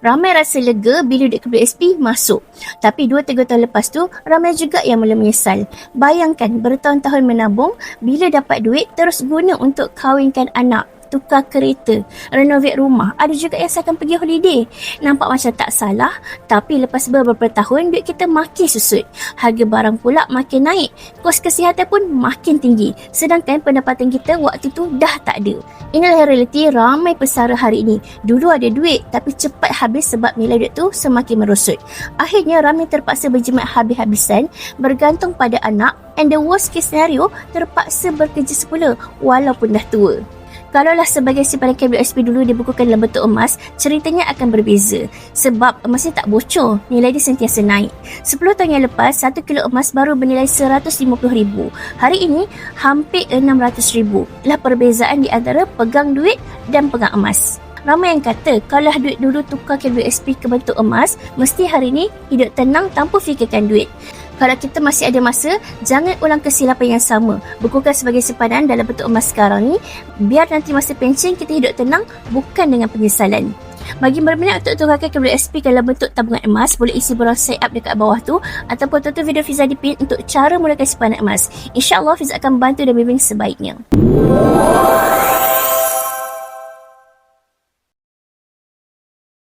Ramai rasa lega bila duit WSP masuk. Tapi 2-3 tahun lepas tu, ramai juga yang mula menyesal. Bayangkan bertahun-tahun menabung, bila dapat duit terus guna untuk kahwinkan anak tukar kereta, renovate rumah. Ada juga yang akan pergi holiday. Nampak macam tak salah, tapi lepas beberapa tahun duit kita makin susut. Harga barang pula makin naik. Kos kesihatan pun makin tinggi. Sedangkan pendapatan kita waktu tu dah tak ada. Inilah realiti ramai pesara hari ini. Dulu ada duit tapi cepat habis sebab nilai duit tu semakin merosot. Akhirnya ramai terpaksa berjimat habis-habisan bergantung pada anak and the worst case scenario terpaksa bekerja semula walaupun dah tua. Kalaulah sebagai simpanan KWSP dulu dibukukan dalam bentuk emas, ceritanya akan berbeza. Sebab emasnya tak bocor, nilai dia sentiasa naik. 10 tahun yang lepas, 1 kilo emas baru bernilai RM150,000. Hari ini, hampir RM600,000. Itulah perbezaan di antara pegang duit dan pegang emas. Ramai yang kata kalau duit dulu tukar KWSP ke bentuk emas, mesti hari ini hidup tenang tanpa fikirkan duit. Kalau kita masih ada masa, jangan ulang kesilapan yang sama. Bukukan sebagai simpanan dalam bentuk emas sekarang ni, biar nanti masa pencen kita hidup tenang bukan dengan penyesalan. Bagi berminat untuk tukarkan KWSP dalam bentuk tabungan emas, boleh isi borang sign up dekat bawah tu ataupun tonton video Fiza di pin untuk cara mulakan simpanan emas. InsyaAllah Fiza akan bantu dan bimbing sebaiknya.